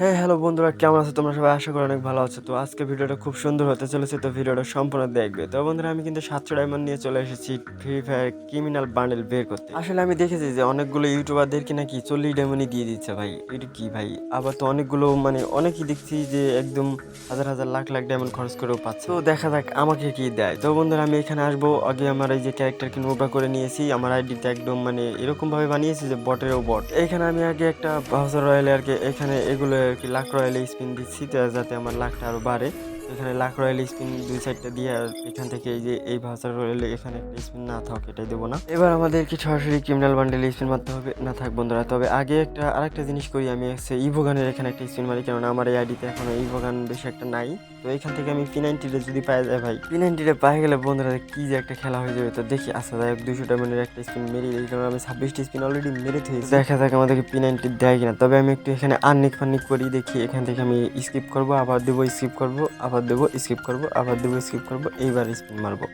হ্যাঁ হ্যালো বন্ধুরা, কেমন আছো তোমরা সবাই? আশা করি অনেক ভালো আছো। তো আজকে ভিডিওটা খুব সুন্দর হতে চলেছে, তো ভিডিওটা সম্পূর্ণ দেখবে। তো বন্ধুরা, আমি কিন্তু সাতশো ডায়মন্ড নিয়ে চলে এসেছি ফ্রি ফায়ার ক্রিমিনাল বান্ডেল বের করতে। আসলে আমি দেখেছি যে অনেকগুলো ইউটিউবারদেরকে নাকি চল্লিশ ডায়মন্ডই দিয়ে দিচ্ছে ভাই। এটা কি ভাই? আবার তো অনেকগুলো মানে অনেকেই দেখছি যে একদম হাজার হাজার, লাখ লাখ ডায়মন্ড খরচ করেও পাচ্ছে। তো দেখা যাক, আমাকে কি দেয়। তো বন্ধুরা, আমি এখানে আসব। আগে আমার এই যে ক্যারেক্টারকে নোবরা করে নিয়েছি, আমার আইডিতে একদম মানে এরকমভাবে বানিয়েছি যে বটেরও বট এখানে আমি আগে একটা বাউসার রয়্যালে আর কি এখানে এগুলো আর কি লাখ রয়্যাল স্পিন দিচ্ছি যাতে আমার লাখটা আরও বাড়ে। এখানে লাখ রয়্যাল স্পিন দুই সাইডটা দিয়ে আর এখান থেকে এই যে, এই ভাষার রয়্যাল এখানে একটা স্পিন না থাক, এটাই দেবো না। এবার আমাদেরকে সরাসরি ক্রিমিনাল বান্ডেলে স্পিন মারতে হবে, না থাক বন্ধুরা। তবে আগে একটা, আরেকটা জিনিস করি, আমি হচ্ছে ইভোগানের এখানে একটা স্পিন মারি, কেননা আমার এই আইডিতে এখনও ইভোগান বেশি একটা নাই। তো এখান থেকে আমি পি নাইনটিটা যদি পাই যায় ভাই। পি নাইনটিটা পাই গেলে বন্ধুরা কি যে একটা খেলা হয়ে যাবে তো দেখি আসা যায় দুশো ডায়মন্ডের একটা স্পিন মেরে দিই কারণ আমি ছাব্বিশটি স্পিন অলরেডি মেরে থুয়েছি। দেখা যাক আমাদেরকে পি নাইনটি দেয় কিনা। তবে আমি একটু এখানে আর্নিক ফার্নিক করি দেখি। এখান থেকে আমি স্কিপ করব, আবার দেবো স্কিপ করব, আবার দেবো স্কিপ করব, আবার দেবো স্কিপ করব, এইবার স্পিন মারবো।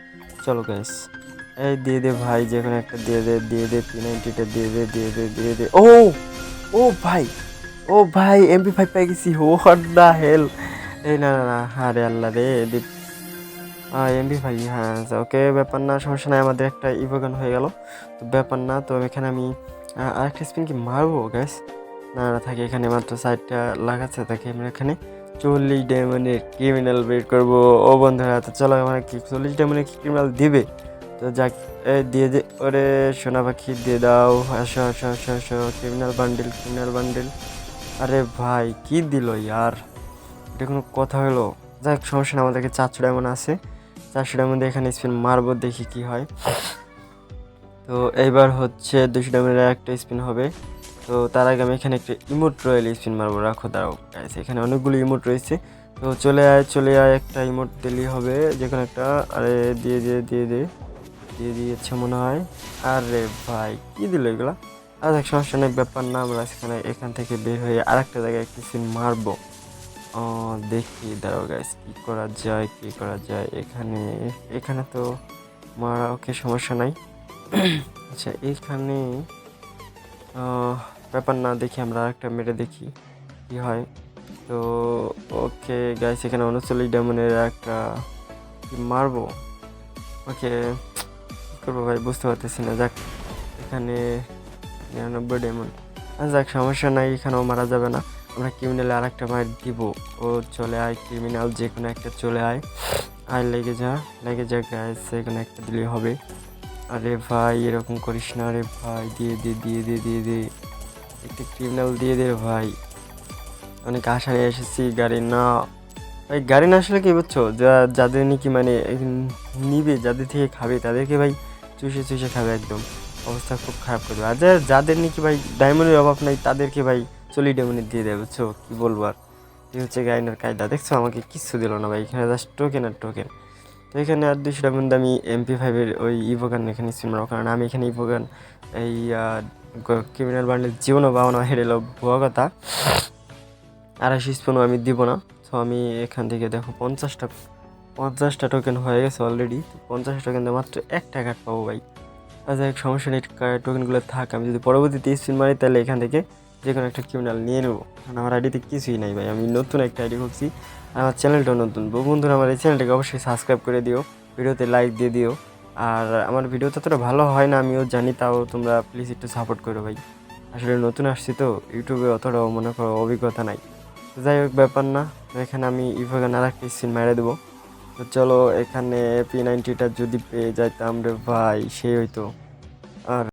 চলো গ্যাস এই দিয়ে দে ভাই, যে কোনো একটা দিয়ে দে দিয়ে দে পি নাইনটিটা দিয়ে দে দিয়ে দে দিয়ে দে। ও! ও ভাই! ও ভাই এমপি ফাইভ পাই গেছি। হট দা হেল এই না না না, আরে আল্লাহ রে দীপ এমবি ভাই হ্যাঁ ওকে, ব্যাপার না, সমস্যা নাই, আমাদের একটা ইভোগান হয়ে গেল। তো ব্যাপার না, তো এখানে আমি আরেকটা স্পিন কি মারবো গ্যাস না না, থাকে, এখানে মাত্র সাইডটা লাগাচ্ছে তাকে আমরা এখানে চল্লিশ ডায়মন্ডের ক্রিমিনাল বের করব। ও বন্ধুরা, তো চলো, আমার কি চল্লিশ ডায়মন্ডের ক্রিমিনাল দিবে? তো যাক দিয়ে দে ওরে, সোনা পাখি, দিয়ে দাও, আসো আসো আসো আসো ক্রিমিনাল বান্ডেল ক্রিমিনাল বান্ডেল আরে ভাই, কি দিল, ইয়ার? এটা কোনো কথা হলো? যাক সমস্যা না আমাদেরকে চারশো ডায়মন্ড আছে। চারশো ডায়মন্ডে এখানে স্পিন মারবো দেখি কি হয়। তো এইবার হচ্ছে দুশো ডায়মন্ডের একটা স্পিন হবে। তো তার আগে আমি এখানে একটা ইমোট রয়েল স্পিন মারবো। রাখো দাঁড়াও guys, এখানে অনেকগুলো ইমোট রয়েছে। তো চলে আয় চলে আয় একটা ইমোট দিলেই হবে। যে কোনো একটা আরে দিয়ে দিয়ে দিয়ে দিয়ে দিয়ে দিয়েছে মনে হয়। আরে ভাই কি দিল এগুলা? আর এক সমস্যা নেই ব্যাপার না আমরা সেখানে এখান থেকে বের হয়ে আর একটা জায়গায় একটা সিন মারবো। দেখি, দাঁড়াও গাইস কী করা যায়, কি করা যায়? এখানে এখানে তো মারা, ওকে সমস্যা নাই। আচ্ছা এখানে ব্যাপার না, দেখি আমরা আরেকটা মেরে দেখি, কি হয়। তো, ওকে গাইস এখানে উনচল্লিশ ডায়মন্ডের একটা মারবো? ওকে, কি করব ভাই, বুঝতে পারতেছি না, যাক। এখানে, নিরানব্বই আচ্ছা যাক, সমস্যা নাই, এখানেও মারা যাবে না। আমরা ক্রিমিনালে আর একটা মার দিব। ও চলে আয় ক্রিমিনাল যে কোনো একটা চলে আয়। আর লেগে যা লেগে যা গায়ে যে কোনো একটা দিলে হবে। আরে ভাই, এরকম করিস না রে ভাই, দিয়ে দে দিয়ে দে দিয়ে দে। একটা ক্রিমিনাল দিয়ে দে ভাই। অনেক আশা নিয়ে এসেছি, গাড়ি না। ভাই, গাড়ি না আসলে কি বুঝছ? যা, যাদের নাকি মানে নিবে, যাদের থেকে খাবে, তাদেরকে ভাই চুষে চুষে খাবে একদম। অবস্থা খুব খারাপ করবে আর যাদের নাকি ভাই ডায়মন্ডের অভাব নাই, তাদেরকে ভাই চল্লিশ ডায়মন্ডের দিয়ে দেবে বুঝছ? কী বলব আর? এই হচ্ছে গাইনার কায়দা। দেখছ, আমাকে কিচ্ছু দিল না ভাই, এখানে জাস্ট টোকেন আর টোকেন তো এখানে আর দুশো ডায়মন্ড আমি এমপি ফাইভের ওই ইভোগান এখানে সিমারও কারণ আমি এখানে ইভোগান এই ক্রিমিনাল বান্ডেল জীবনও পাবো না হেরে এলো ভুয়া কথা। আড়াইশো স্পনও আমি দিব না। তো আমি এখান থেকে দেখো, পঞ্চাশটা পঞ্চাশটা টোকেন হয়ে গেছে অলরেডি পঞ্চাশ টোকেন দিয়ে মাত্র এক টাকা পাবো ভাই। আচ্ছা এক সমস্যা নেই টোকেনগুলো থাক। আমি যদি পরবর্তীতে স্পিন মারি, তাহলে এখান থেকে যে কোনো একটা ক্রিমিনাল নিয়ে নেব। কারণ আমার আইডিতে কিছুই নাই ভাই, আমি নতুন একটা আইডি খুঁজছি আর আমার চ্যানেলটাও নতুন। বন্ধুরা, আমার এই চ্যানেলটাকে অবশ্যই সাবস্ক্রাইব করে দিও, ভিডিওতে লাইক দিয়ে দিও। আর আমার ভিডিও ততটা ভালো হয় না, আমিও জানি, তাও তোমরা প্লিজ একটু সাপোর্ট করো ভাই। আসলে নতুন আসছি তো, ইউটিউবে অতটাও মনে করো অভিজ্ঞতা নাই। যাই হোক, ব্যাপার না এখানে আমি ইভোগান আর একটা সিন মেরে দেবো। তো চলো, এখানে পি নাইনটিটা যদি পেয়ে যাইতাম রে ভাই সে হইতো। আর